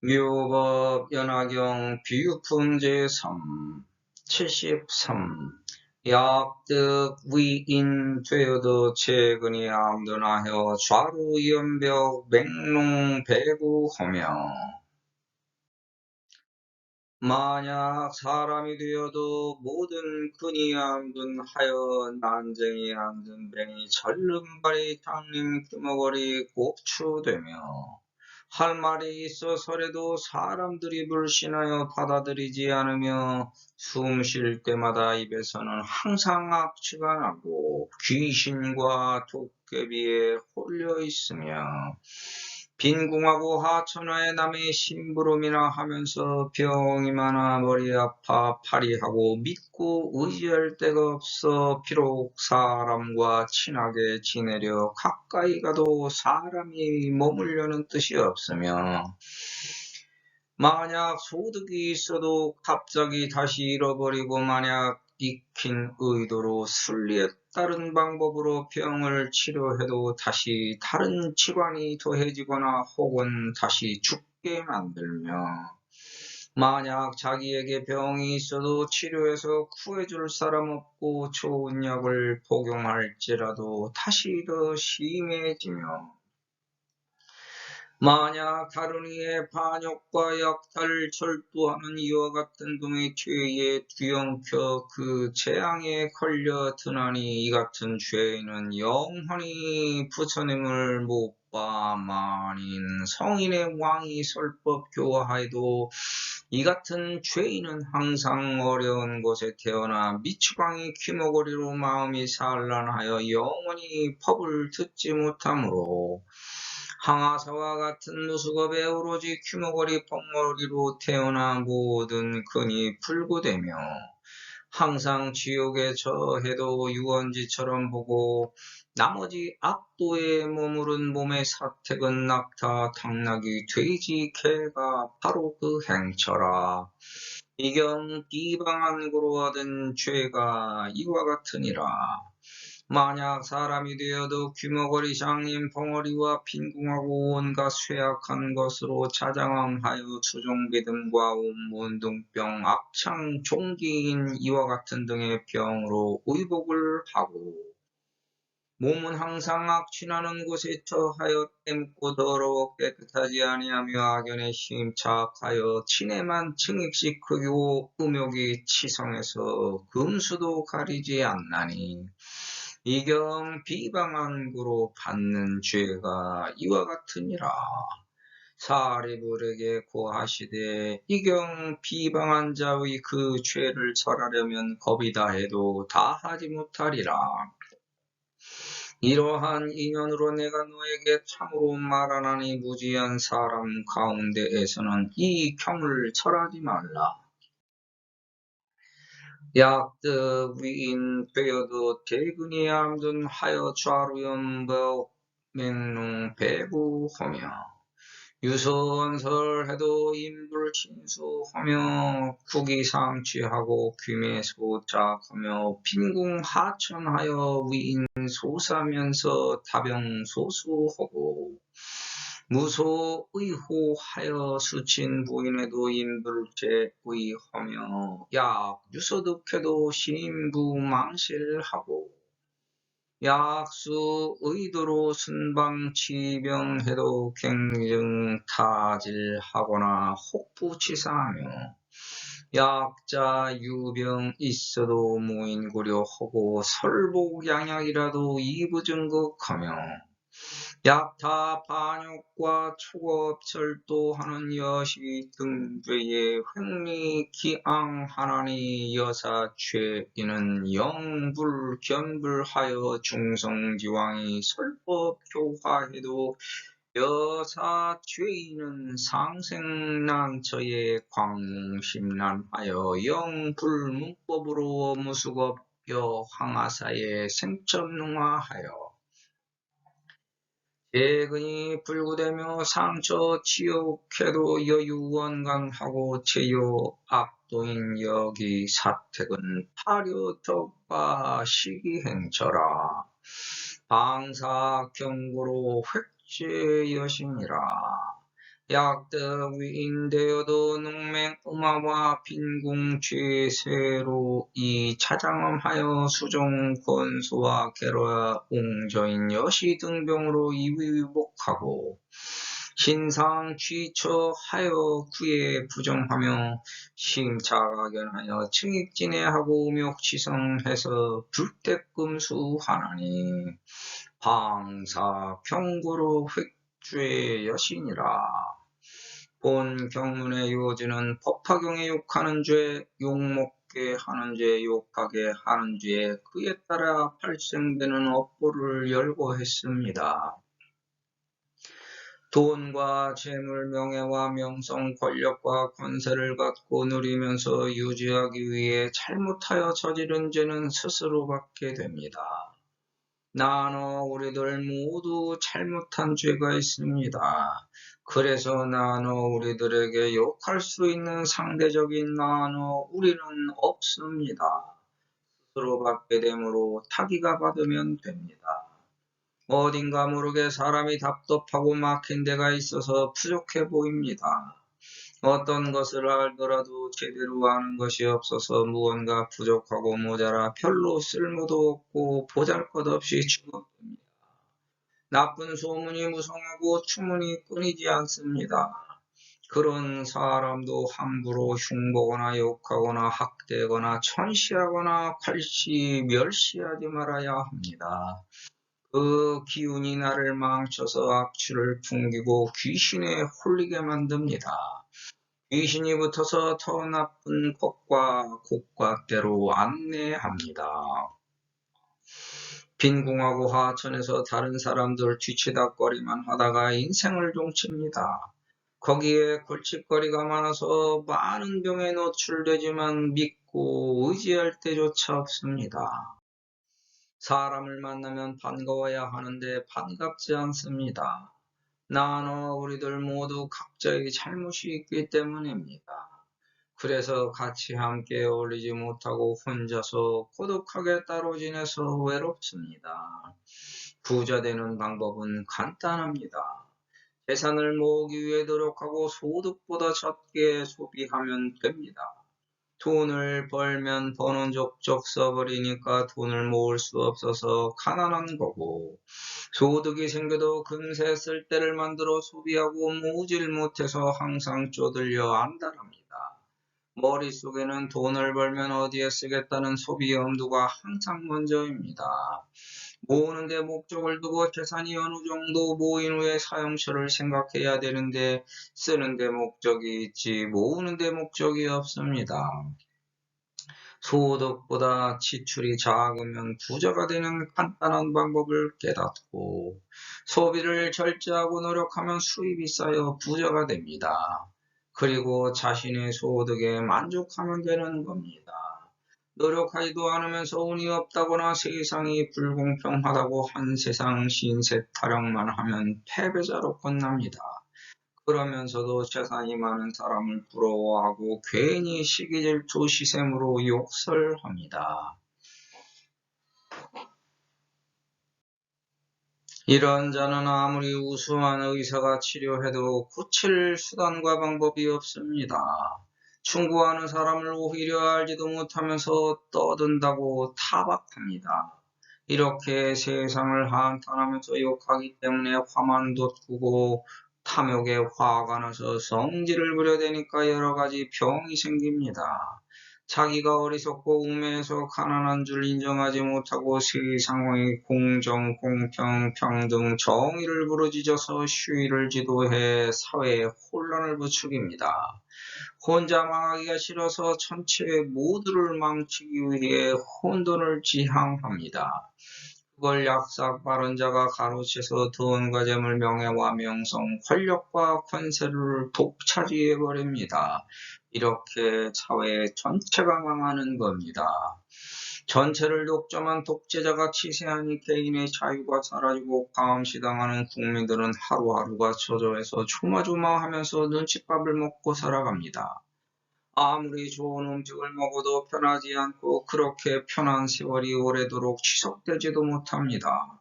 묘법 연화경 비유품 제 3 73 약득 위인 되어도 최근이 암둔하여 좌루 연벽 맹롱 배구하며. 만약 사람이 되어도 모든 근이 암둔하여 난쟁이 암둔뱅이 절름발이 당림 규모거리 곱추되며 할 말이 있어서라도 사람들이 불신하여 받아들이지 않으며 숨 쉴 때마다 입에서는 항상 악취가 나고 귀신과 도깨비에 홀려 있으며 빈궁하고 하천하에 남의 심부름이나 하면서 병이 많아 머리 아파 파리하고 믿고 의지할 데가 없어 비록 사람과 친하게 지내려 가까이 가도 사람이 머물려는 뜻이 없으며 만약 소득이 있어도 갑자기 다시 잃어버리고 만약 익힌 의도로 순리에 따른 방법으로 병을 치료해도 다시 다른 질환이 더해지거나 혹은 다시 죽게 만들며 만약 자기에게 병이 있어도 치료해서 구해줄 사람 없고 좋은 약을 복용할지라도 다시 더 심해지며 만약 다른 이의 반역과 약탈을 절도하는 이와 같은 동의 죄에 뒤엉켜 그 재앙에 걸려 드나니 이 같은 죄인은 영원히 부처님을 못 봐 만인 성인의 왕이 설법 교화하여도 이 같은 죄인은 항상 어려운 곳에 태어나 미추광이 귀머거리로 마음이 산란하여 영원히 법을 듣지 못하므로 항아사와 같은 무수겁에 오로지 귀머거리 뻥머리로 태어나 모든 근이 불구되며 항상 지옥에 처해도 유언지처럼 보고 나머지 악도에 머무른 몸의 사택은 낙타, 당나귀, 돼지, 개가 바로 그 행처라. 이경 비방한 고로 하던 죄가 이와 같으니라. 만약 사람이 되어도 귀머거리 장님 벙어리와 빈궁하고 온갖 쇠약한 것으로 자장함하여 주종비듬과 온문둥병 악창 종기인 이와 같은 등의 병으로 의복을 하고 몸은 항상 악취나는 곳에 처하여 땜고 더러워 깨끗하지 아니하며 악연에 심착하여 친애만 증액시크고 음욕이 치성해서 금수도 가리지 않나니 이경 비방한 구로 받는 죄가 이와 같으니라. 사리불에게 고하시되 이경 비방한 자의 그 죄를 절하려면 겁이다 해도 다 하지 못하리라. 이러한 인연으로 내가 너에게 참으로 말하나니 무지한 사람 가운데에서는 이 경을 절하지 말라. 약득 위인 되어도 대근이 암둔 하여 좌루연법 맹롱 배구하며 유선설해도 인불친수하며 국이상취하고 귀매소작하며 빈궁하천하여 위인 소사면서 다병소수하고 무소의 호하여 수친 부인에도 인불제 의하며 약 유소득해도 신임부망실하고 약수 의도로 순방치병해도 갱증 타질하거나 혹부치사하며 약자 유병 있어도 무인고려하고 설복양약이라도 이부증극하며 약타 반역과 초업 절도하는 여시 등죄에 횡리 기앙하나니 여사 죄인은 영불 견불하여 중성지왕이 설법 교화해도 여사 죄인은 상생난처에 광심난하여 영불문법으로 무수겁여 항아사에 생천능화하여 대근이 불구되며 상처 치욕해도 여유원강하고 제요 악도인 여기 사택은 파료덕바 시기행처라. 방사 경고로 획제 여신이라 약득 위인되어도 능맹 음화와 빈궁 죄세로 이 차장엄하여 수종 권수와 개로야 옹저인 여시 등병으로 이위복하고 신상 취처하여 구에 부정하며 심차가견하여 증익진해하고 묘치성해서 불대금수 하나니 방사 평구로 획주의 여신이라 본 경문의 요지는 법화경에 욕하는 죄, 욕먹게 하는 죄, 욕하게 하는 죄, 그에 따라 발생되는 업보를 열거했습니다. 돈과 재물, 명예와 명성, 권력과 권세를 갖고 누리면서 유지하기 위해 잘못하여 저지른 죄는 스스로 받게 됩니다. 나너 우리들 모두 잘못한 죄가 있습니다. 그래서 나너 우리들에게 욕할 수 있는 상대적인 나너 우리는 없습니다. 스스로 받게 되므로 타기가 받으면 됩니다. 어딘가 모르게 사람이 답답하고 막힌 데가 있어서 부족해 보입니다. 어떤 것을 알더라도 제대로 아는 것이 없어서 무언가 부족하고 모자라 별로 쓸모도 없고 보잘것없이 죽어듭니다. 나쁜 소문이 무성하고 추문이 끊이지 않습니다. 그런 사람도 함부로 흉보거나 욕하거나 학대하거나 천시하거나 괄시 멸시하지 말아야 합니다. 그 기운이 나를 망쳐서 악취를 풍기고 귀신에 홀리게 만듭니다. 귀신이 붙어서 더 나쁜 것과 곡과대로 안내합니다. 빈궁하고 하천에서 다른 사람들 뒤치다거리만 하다가 인생을 종칩니다. 거기에 골칫거리가 많아서 많은 병에 노출되지만 믿고 의지할 때조차 없습니다. 사람을 만나면 반가워야 하는데 반갑지 않습니다. 나너 우리들 모두 각자의 잘못이 있기 때문입니다. 그래서 같이 함께 어울리지 못하고 혼자서 고독하게 따로 지내서 외롭습니다. 부자 되는 방법은 간단합니다. 재산을 모으기 위해 노력하고 소득보다 적게 소비하면 됩니다. 돈을 벌면 버는 족족 써버리니까 돈을 모을 수 없어서 가난한 거고 소득이 생겨도 금세 쓸 때를 만들어 소비하고 모으질 못해서 항상 쪼들려 안달합니다. 머릿속에는 돈을 벌면 어디에 쓰겠다는 소비 염두가 항상 먼저입니다. 모으는데 목적을 두고 재산이 어느 정도 모인 후에 사용처를 생각해야 되는데 쓰는데 목적이 있지 모으는데 목적이 없습니다. 소득보다 지출이 작으면 부자가 되는 간단한 방법을 깨닫고 소비를 절제하고 노력하면 수입이 쌓여 부자가 됩니다. 그리고 자신의 소득에 만족하면 되는 겁니다. 노력하지도 않으면서 운이 없다거나 세상이 불공평하다고 한 세상 신세 타령만 하면 패배자로 끝납니다. 그러면서도 재산이 많은 사람을 부러워하고 괜히 시기질투 시샘으로 욕설합니다. 이런 자는 아무리 우수한 의사가 치료해도 고칠 수단과 방법이 없습니다. 충고하는 사람을 오히려 알지도 못하면서 떠든다고 타박합니다. 이렇게 세상을 한탄하면서 욕하기 때문에 화만 돋구고 탐욕에 화가 나서 성질을 부려대니까 여러 가지 병이 생깁니다. 자기가 어리석고 우매해서 가난한 줄 인정하지 못하고 세상의 공정, 공평, 평등, 정의를 부르짖어서 시위를 지도해 사회에 혼란을 부추깁니다. 혼자 망하기가 싫어서 전체 모두를 망치기 위해 혼돈을 지향합니다. 그걸 약삭 빠른 자가 가로채서 돈과 재물, 명예와 명성, 권력과 권세를 독차지해 버립니다. 이렇게 사회 전체가 망하는 겁니다. 전체를 독점한 독재자가 치세하니 개인의 자유가 사라지고 감시당하는 국민들은 하루하루가 초조해서 조마조마하면서 눈칫밥을 먹고 살아갑니다. 아무리 좋은 음식을 먹어도 편하지 않고 그렇게 편한 세월이 오래도록 지속되지도 못합니다.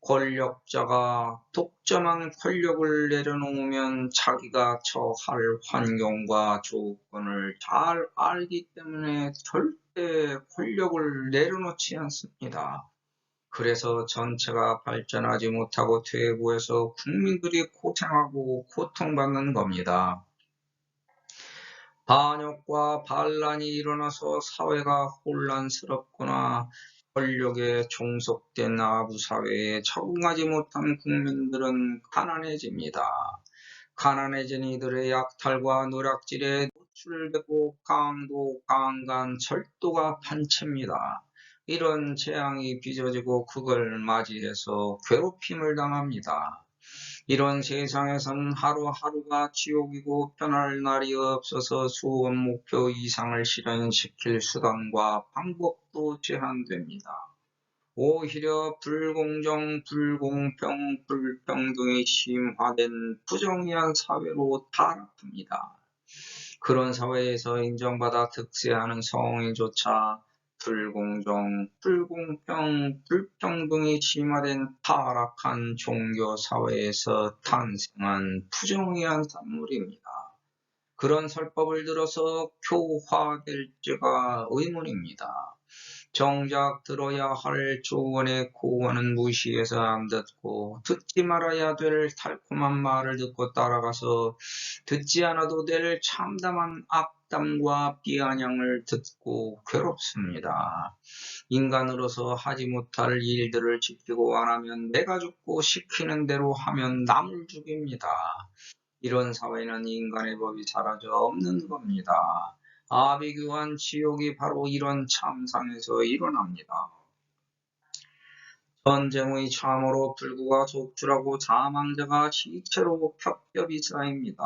권력자가 독점한 권력을 내려놓으면 자기가 처할 환경과 조건을 잘 알기 때문에 절대 권력을 내려놓지 않습니다. 그래서 전체가 발전하지 못하고 퇴보해서 국민들이 고생하고 고통받는 겁니다. 반역과 반란이 일어나서 사회가 혼란스럽거나 권력에 종속된 아부 사회에 적응하지 못한 국민들은 가난해집니다. 가난해진 이들의 약탈과 노략질에 노출되고 강도, 강간, 절도가 반체입니다. 이런 재앙이 빚어지고 그걸 맞이해서 괴롭힘을 당합니다. 이런 세상에선 하루하루가 지옥이고 편할 날이 없어서 수원 목표 이상을 실현시킬 수단과 방법도 제한됩니다. 오히려 불공정, 불공평, 불평등이 심화된 부정의한 사회로 타락합니다. 그런 사회에서 인정받아 득세하는 성인조차 불공정, 불공평, 불평등이 심화된 타락한 종교 사회에서 탄생한 부정의한 산물입니다. 그런 설법을 들어서 교화될지가 의문입니다. 정작 들어야 할 조언의 고언은 무시해서 안 듣고 듣지 말아야 될 달콤한 말을 듣고 따라가서 듣지 않아도 될 참담한 악 담과 비아냥을 듣고 괴롭습니다. 인간으로서 하지 못할 일들을 지키고 안 하면 내가 죽고 시키는 대로 하면 남을 죽입니다. 이런 사회는 인간의 법이 사라져 없는 겁니다. 아비규환 지옥이 바로 이런 참상에서 일어납니다. 전쟁의 참으로 불구가 속출하고 사망자가 시체로 겹겹이 쌓입니다.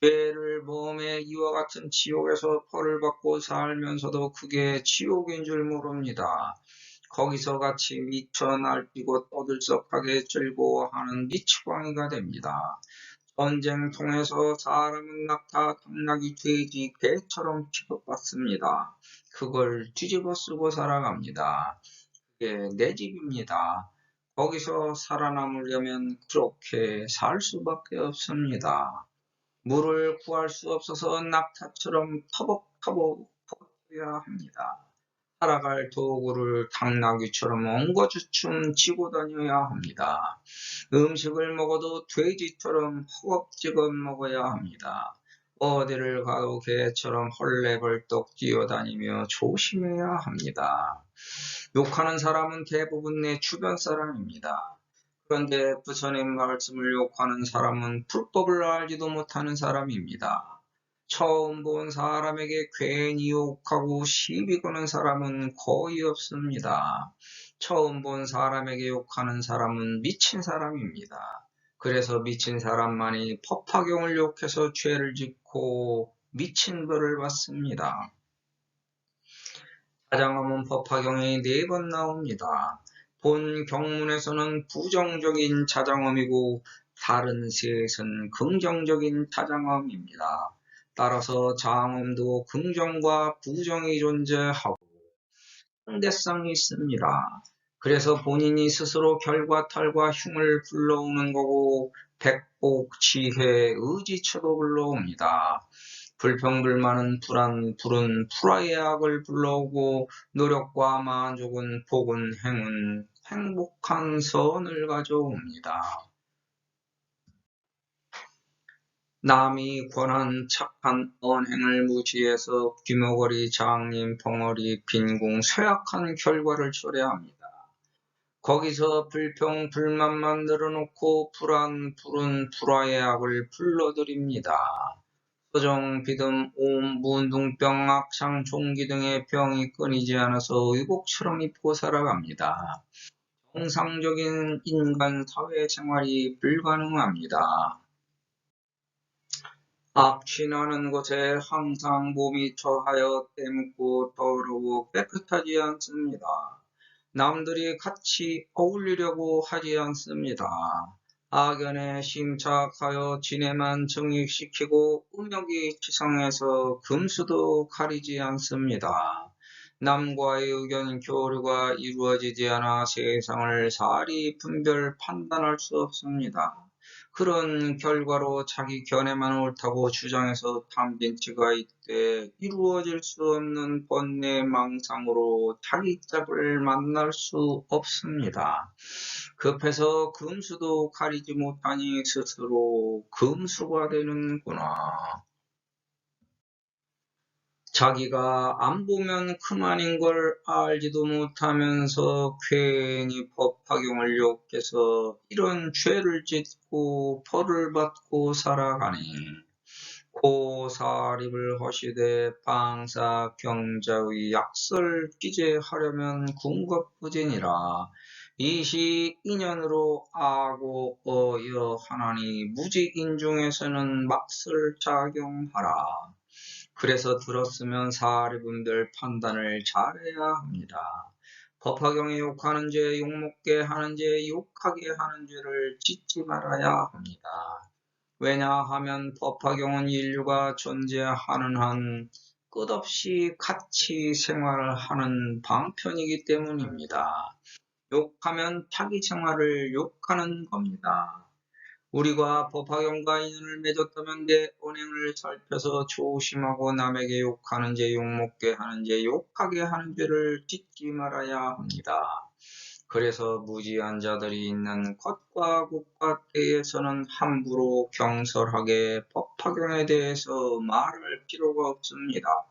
죄를 범해 이와 같은 지옥에서 벌을 받고 살면서도 그게 지옥인 줄 모릅니다. 거기서 같이 미쳐 날뛰고 떠들썩하게 즐거워하는 미치광이가 됩니다. 전쟁 통해서 사람은 낙타, 당나귀, 돼지, 개처럼 취급받습니다. 그걸 뒤집어 쓰고 살아갑니다. 그게 내 집입니다. 거기서 살아남으려면 그렇게 살 수밖에 없습니다. 물을 구할 수 없어서 낙타처럼 터벅터벅 버텨야 합니다. 살아갈 도구를 당나귀처럼 엉거주춤 지고 다녀야 합니다. 음식을 먹어도 돼지처럼 허겁지겁 먹어야 합니다. 어디를 가도 개처럼 헐레벌떡 뛰어다니며 조심해야 합니다. 욕하는 사람은 대부분 내 주변 사람입니다. 그런데 부처님 말씀을 욕하는 사람은 불법을 알지도 못하는 사람입니다. 처음 본 사람에게 괜히 욕하고 시비 거는 사람은 거의 없습니다. 처음 본 사람에게 욕하는 사람은 미친 사람입니다. 그래서 미친 사람만이 법화경을 욕해서 죄를 짓고 미친 벌을 받습니다. 자장엄은 법화경에 네번 나옵니다. 본 경문에서는 부정적인 자장엄이고 다른 시에서는 긍정적인 자장엄입니다. 따라서 장음도 긍정과 부정이 존재하고 상대성이 있습니다. 그래서 본인이 스스로 결과 탈과 흉을 불러오는 거고 백복, 지혜, 의지처도 불러옵니다. 불평불만은 불안, 불은 불화의 악을 불러오고 노력과 만족은 복은 행운, 행복한 선을 가져옵니다. 남이 권한 착한 언행을 무시해서 귀머거리, 장님, 벙어리, 빈궁, 쇠약한 결과를 초래합니다. 거기서 불평, 불만만 늘어놓고 불안, 불운, 불화의 악을 불러들입니다. 소정, 비듬, 옴, 문둥병, 악상, 종기 등의 병이 끊이지 않아서 의복처럼 입고 살아갑니다. 정상적인 인간 사회 생활이 불가능합니다. 악취나는 곳에 항상 몸이 처하여 때묻고 더러워 깨끗하지 않습니다. 남들이 같이 어울리려고 하지 않습니다. 악연에 심착하여 지네만 정익시키고 음욕이 지성해서 금수도 가리지 않습니다. 남과의 의견 교류가 이루어지지 않아 세상을 사리 분별 판단할 수 없습니다. 그런 결과로 자기 견해만 옳다고 주장해서 탐진치가 있되 이루어질 수 없는 번뇌 망상으로 자기 짝을 만날 수 없습니다. 급해서 금수도 가리지 못하니 스스로 금수가 되는구나. 자기가 안 보면 그만인 걸 알지도 못하면서 괜히 법화경을 욕해서 이런 죄를 짓고 벌을 받고 살아가니 고사립을 허시되 방사 경자의 약설 기재하려면 궁겁부진이라 이시 인연으로 아고 어여 하나니 무지인 중에서는 막설 작용하라. 그래서 들었으면 사리분들 판단을 잘해야 합니다. 법화경에 욕하는 죄, 욕먹게 하는 죄, 욕하게 하는 죄를 짓지 말아야 합니다. 왜냐하면 법화경은 인류가 존재하는 한 끝없이 같이 생활하는 방편이기 때문입니다. 욕하면 자기 생활을 욕하는 겁니다. 우리가 법화경과 인연을 맺었다면 내 언행을 살펴서 조심하고 남에게 욕하는 죄, 욕먹게 하는 죄, 욕하게 하는 죄를 짓지 말아야 합니다. 그래서 무지한 자들이 있는 겉과 국과 때에서는 함부로 경솔하게 법화경에 대해서 말할 필요가 없습니다.